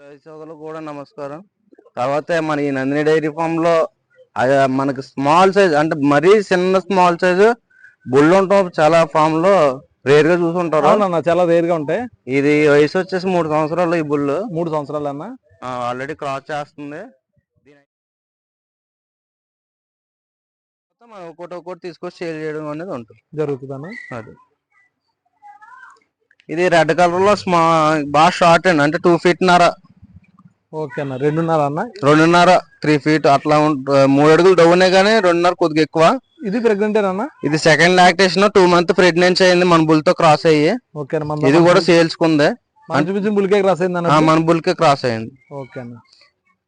రైతు సోదరులకు కూడా నమస్కారం. తర్వాత మన ఈ నందిని డైరీ ఫామ్లో మనకి స్మాల్ సైజ్ అంటే మరీ చిన్న స్మాల్ సైజ్ బుల్ ఉంటాం చాలా ఫామ్లో రేర్గా చూసుంటారు. అవునన్న చాలా రేర్గా ఉంటాయి. ఇది వయసు వచ్చేసి మూడు సంవత్సరాలు ఈ బుల్ మూడు సంవత్సరాలు అన్న ఆల్రెడీ క్రాస్ చేస్తుంది. మనం ఒక్కొక్కటి ఒక్కొక్కటి తీసుకొచ్చి సేల్ చేయడం అనేది ఉంటుంది. జరుగుతుంది అది. ఇది రెడ్ కలర్లో స్మా బాగా షార్ట్ అండి. అంటే టూ ఫీట్ నర ఓకే అన్న. రెండున్నర అన్న? రెండున్నర త్రీ ఫీట్ అట్లా మూడు అడుగులు డౌనే కానీ రెండున్నర కొద్దిగా ఎక్కువ. ఇది ప్రెగ్నెంట్ అన్న? ఇది second lactation two month pregnancy అయింది మన బుల్తో క్రాస్ అయ్యి ఇది కూడా సేల్స్ కుందే. బుల్కే క్రాస్ అయింది మన బుల్కి క్రాస్ అయింది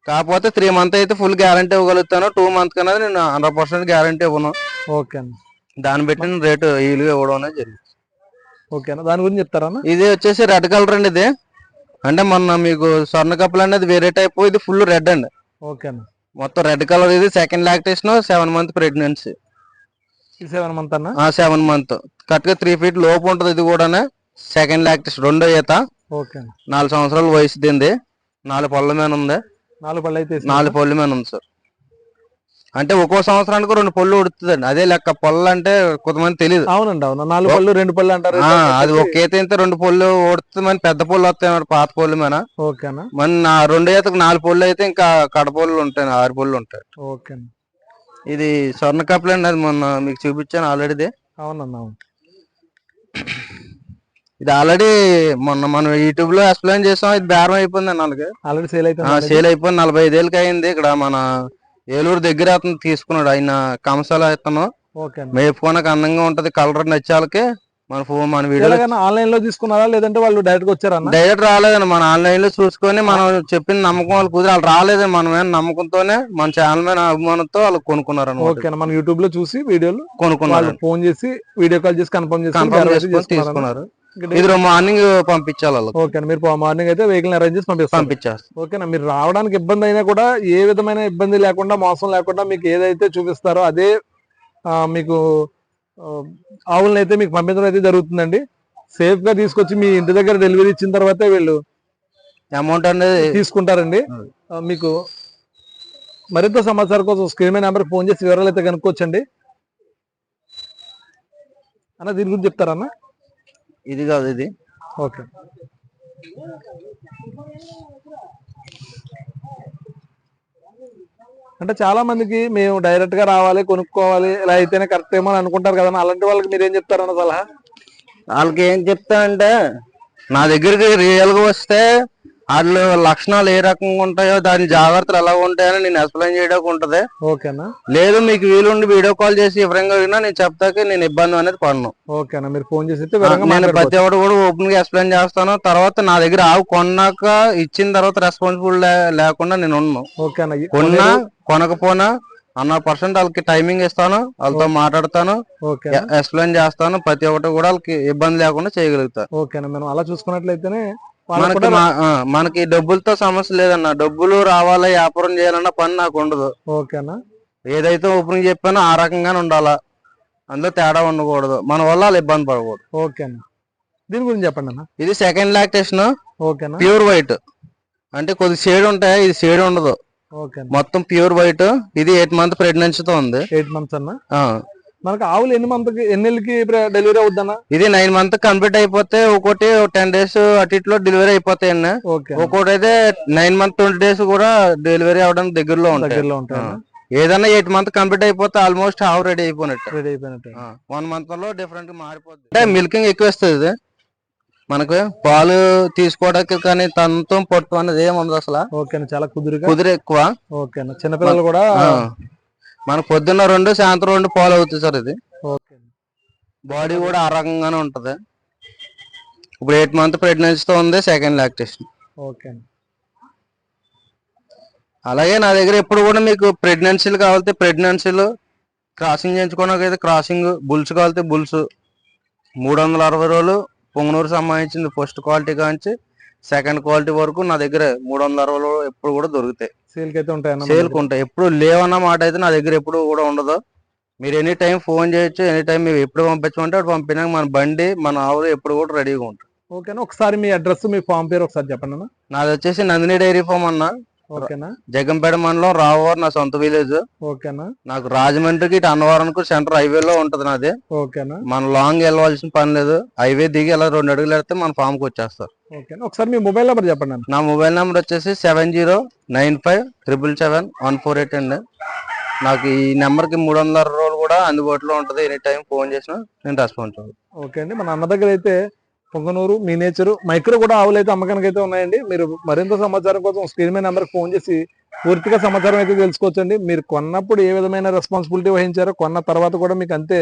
కాకపోతే త్రీ మంత్ అయితే ఫుల్ గ్యారంటీ ఇవ్వగలుగుతాను. టూ మంత్ కన్నా నేను హండ్రెడ్ పర్సెంట్ గ్యారంటీ ఇవ్వను. ఓకే దాన్ని బట్టి రేటు ఇవ్వడం అనేది జరిగింది. ఓకే అన్న. దాని గురించి చెప్తారా అన్న? ఇది వచ్చేసి రెడ్ కలర్ అండి ఇది. అంటే మొన్న మీకు స్వర్ణ కప్పులు అనేది వేరే టైప్ ఇది ఫుల్ రెడ్ అండి. ఓకే అన్న. మొత్తం రెడ్ కలర్ ఇది second lactation seven month pregnancy seven month అన్న? సెవెన్ మంత్ కరెక్ట్గా త్రీ ఫీట్ లోపు ఉంటది ఇది కూడా సెకండ్ లాక్టేషన్ రెండో ఈత. ఓకే నాలుగు సంవత్సరాల వయసు దీంది నాలుగు పళ్ళ మీద ఉంది. నాలుగు పళ్ళు అయితే నాలుగు పళ్ళు మీద ఉంది సార్ అంటే ఒక్కో సంవత్సరానికి రెండు పళ్ళు ఉడుతుందండి అదే లెక్క పళ్ళు అంటే కొంతమంది తెలియదు అవునండి అవును. నాలుగు పళ్ళు రెండు పళ్ళు అంటారు. అది ఒక ఈత అయితే రెండు పళ్ళు ఉడుతుంది మన పెద్ద పళ్ళు వస్తాయి పాత పళ్ళు మీద ఓకే అన్న. మన నా రెండు ఈతకు నాలుగు పళ్ళు అయితే ఇంకా కడపళ్ళు ఉంటాయి ఆరు పళ్ళు ఉంటాయి. ఓకే అన్న. ఇది స్వర్ణ కప్పులు అండి అది మొన్న మీకు చూపించాను ఆల్రెడీ అవునన్న అవును. ఇది ఆల్రెడీ మొన్న మనం యూట్యూబ్లో ఎక్స్ప్లెయిన్ చేసాం ఇది బేరం అయిపోయింది నాలుగు ఆల్రెడీ సేల్ అయితే సేల్ అయిపోయింది నలభై ఐదేళ్ళకి అయింది. ఇక్కడ మన ఏలూరు దగ్గర అతను తీసుకున్నాడు. ఆయన కంసాల అన్న మేపుకోనక అందంగా ఉంటది. కలర్ నచ్చాలకి మన ఫోన్ మన వీడియో ఆన్లైన్లో తీసుకున్నారా? లేదంటే వాళ్ళు డైరెక్ట్ వచ్చారా డైరెక్ట్ రాలేదండి. మన ఆన్లైన్లో చూసుకొని మనం చెప్పిన నమ్మకం వాళ్ళు కుదిరి వాళ్ళు రాలేదు. మన మీద నమ్మకంతోనే మన ఛానల్ మీద అభిమానంతో వాళ్ళు కొనుక్కున్నారు ఓకే మనం యూట్యూబ్లో చూసి వీడియోలు కొనుక్కున్నారు. వాళ్ళు ఫోన్ చేసి వీడియో కాల్ చేసి కన్ఫర్మ్ చేసి కన్ఫర్మ్ చేసుకొని? తీసుకున్నారు. ఇది మార్నింగ్ పంపించాలి ఓకే మీరు మార్నింగ్ అయితే వెహికల్ అరేంజ్ చేసి పంపిస్తాం పంపించేస్తారు. ఓకేనా మీరు రావడానికి ఇబ్బంది అయినా కూడా ఏ విధమైన ఇబ్బంది లేకుండా మోసం లేకుండా మీకు ఏదైతే చూపిస్తారో అదే మీకు ఆవులను అయితే మీకు పంపించడం అయితే జరుగుతుందండి. సేఫ్గా తీసుకొచ్చి మీ ఇంటి దగ్గర డెలివరీ ఇచ్చిన తర్వాతే వీళ్ళు అమౌంట్ అనేది తీసుకుంటారండి. మీకు మరింత సమాచారం కోసం స్క్రీన్ మీద నెంబర్ ఫోన్ చేసి వివరాలు అయితే కనుక్కోవచ్చండి. అన్న దీని గురించి చెప్తారన్న ఇది కాదు ఇది. ఓకే. అంటే చాలా మందికి మేము డైరెక్ట్గా రావాలి కొనుక్కోవాలి ఇలా అయితేనే కరెక్ట్ ఏమో అని అనుకుంటారు కదా అలాంటి వాళ్ళకి మీరు ఏం చెప్తారన్న సలహా? వాళ్ళకి ఏం చెప్తా అంటే నా దగ్గరికి రియల్గా వస్తే వాళ్ళు లక్షణాలు ఏ రకంగా ఉంటాయో దాని జాగ్రత్తలు ఎలా ఉంటాయని నేను ఎక్స్ప్లెయిన్ చేయడానికి ఉంటది. ఓకేనా? లేదు మీకు వీలుండి వీడియో కాల్ చేసి వివరంగా అడిగినా నేను చెప్తాకి నేను ఇబ్బంది అనేది పడను. ఓకేనా? మీరు ఫోన్ చేసి నేను ప్రతి. ఒక్కటి కూడా ఓపెన్గా ఎక్స్ప్లెయిన్ చేస్తాను. తర్వాత నా దగ్గర ఆవు కొన్నాక ఇచ్చిన తర్వాత రెస్పాన్సిబుల్ లేకుండా నేను ఉన్నాను ఓకేనా? కొన్నా కొనకపోనా హండ్రెడ్ పర్సెంట్ వాళ్ళకి టైమింగ్ ఇస్తాను. వాళ్ళతో మాట్లాడతాను. ఎక్స్ప్లెయిన్ చేస్తాను. ప్రతి ఒక్కటి కూడా వాళ్ళకి ఇబ్బంది లేకుండా చేయగలుగుతాను ఓకేనా? మనం అలా చూసుకున్నట్లయితేనే మనకి మనకి డబ్బులతో సమస్య లేదన్న డబ్బులు రావాలా వ్యాపారం చేయాలన్న పని నాకు ఉండదు ఓకేనా? ఏదైతే ఓపెనింగ్ చెప్పానో ఆ రకంగానే ఉండాలా? అందులో తేడా ఉండకూడదు. మన వల్ల వాళ్ళు ఇబ్బంది పడకూడదు. ఓకేనా? దీని గురించి చెప్పండి అన్న. ఇది సెకండ్ లాక్టేషన్ ఓకేనా? Pure white. అంటే కొద్ది షేడ్ ఉంటాయి? ఇది షేడ్ ఉండదు. మొత్తం ప్యూర్ వైట్. ఇది ఎయిట్ మంత్ ప్రెగ్నెన్సీతో ఉంది. ఎయిట్ మంత్స్ అన్న? మనకు ఆవులు ఎన్ని మంత్ ఎన్ని నెలలకి డెలివరీ అవుద్దన్న? ఇది నైన్ మంత్ కంప్లీట్ అయిపోతే ఒకటి టెన్ డేస్ అటు ఇట్లో డెలివరీ అయిపోతాయండి ఓకే. ఒక్కోటి అయితే నైన్ మంత్ ట్వంటీ డేస్ కూడా డెలివరీ అవడానికి దగ్గరలో దగ్గరలో ఉంటాయి ఆ. ఏదైనా ఎయిట్ మంత్ కంప్లీట్ అయిపోతే ఆల్మోస్ట్ హావ్ రెడీ అయిపోయినట్టు. రెడీ అయిపోయినట్టు. వన్ మంత్లో డిఫరెంట్ మారిపోద్ది. అంటే మిల్కింగ్ ఎక్కువ ఇస్తుంది ఇది. మనకు పాలు తీసుకోవడానికి కానీ తంతం పొట్టు అనేది ఏం ఉండదు అసలు చాలా కుదురుగా? కుదిరి ఎక్కువ. చిన్నపిల్లలు కూడా ఆ. మనకు పొద్దున్న రెండు సాయంత్రం రెండు పాలు అవుతుంది సార్ ఇది. ఓకే. బాడీ కూడా ఆ రకంగానే ఉంటది. ఇప్పుడు ఎయిట్ మంత్ ప్రెగ్నెన్సీతో ఉంది సెకండ్ లాక్టేషన్. ఓకే అలాగే నా దగ్గర ఎప్పుడు కూడా మీకు ప్రెగ్నెన్సీలు కావాలితే ప్రెగ్నెన్సీలు క్రాసింగ్ చేయించుకోవడానికి క్రాసింగ్ బుల్స్ కావాలితే బుల్స్. మూడు వందల అరవై రోజులు పొంగనూరు సంబంధించింది ఫస్ట్ క్వాలిటీ కాంచి సెకండ్ క్వాలిటీ వరకు నా దగ్గర మూడు వందల అరవై రోజులు ఎప్పుడు కూడా దొరుకుతాయి. సేల్కి అయితే ఉంటాయి సేల్కి ఉంటాయి. ఎప్పుడు లేవన్న మాట అయితే నా దగ్గర ఎప్పుడు కూడా ఉండదు. మీరు ఎనీ టైం ఫోన్ చేయొచ్చు ఎనీ టైం మీరు ఎప్పుడు పంపించమంటే అప్పుడు పంపినాక మన బండి మన ఆవులు ఎప్పుడు కూడా రెడీగా ఉంటుంది ఓకేనా? ఒకసారి మీ అడ్రస్ మీ ఫామ్ పేరు ఒకసారి చెప్పండి నాది వచ్చేసి నందిని డైరీ ఫామ్ అన్న. ఓకేనా? జగంపేట మండలం రావువారు నా సొంత విలేజ్ ఓకేనా? నాకు రాజమండ్రికి ఇటు అన్నవరంకు సెంటర్ హైవేలో ఉంటది నాది. ఓకేనా? మనం లాంగ్ వెళ్ళవలసిన పని లేదు. హైవే దిగి ఇలా రెండు అడుగులు వెళ్తే మన ఫామ్కి వచ్చేస్తారు. ఓకేనా? ఒకసారి మీ మొబైల్ నెంబర్ చెప్పండి నా మొబైల్ నెంబర్ వచ్చేసి seven zero nine five triple seven one four eight అండి. నాకు ఈ నెంబర్కి మూడు వందల రోజులు కూడా అందుబాటులో ఉంటది. ఎనీ టైం ఫోన్ చేసినా నేను రెస్పాన్స్ ఓకే అండి. మన అన్న దగ్గర అయితే పొంగనూరు మీ నేచర్ మైక్రో కూడా ఆవులు అయితే అమ్మకానికి అయితే ఉన్నాయండి. మీరు మరింత సమాచారం కోసం స్క్రీన్ మీద నెంబర్కి ఫోన్ చేసి పూర్తిగా సమాచారం అయితే తెలుసుకోవచ్చండి. మీరు కొన్నప్పుడు ఏ విధమైన రెస్పాన్సిబిలిటీ వహించారో కొన్న తర్వాత కూడా మీకు అంతే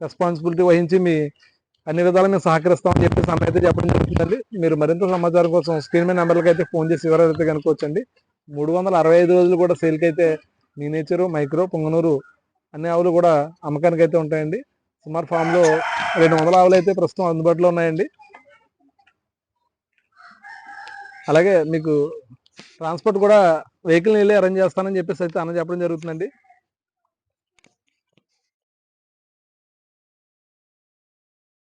రెస్పాన్సిబిలిటీ వహించి మీ అన్ని విధాలు మేము సహకరిస్తామని చెప్పి అయితే చెప్పడం జరుగుతుందండి. మీరు మరింత సమాచారం కోసం స్క్రీన్ మీద నెంబర్కి అయితే ఫోన్ చేసి వివరాలు అయితే కనుక్కోవచ్చండి. మూడు వందల అరవై ఐదు రోజులు కూడా సేల్కి అయితే మీ నేచరు మైక్రో పొంగనూరు అన్ని ఆవులు కూడా అమ్మకానికి అయితే ఉంటాయండి. సుమారు ఫామ్లో రెండు వందల ఆవులు అయితే ప్రస్తుతం అందుబాటులో ఉన్నాయండి. అలాగే మీకు ట్రాన్స్పోర్ట్ కూడా వెహికల్ వెళ్ళి అరేంజ్ చేస్తానని చెప్పేసి అయితే అన్న చెప్పడం జరుగుతుందండి.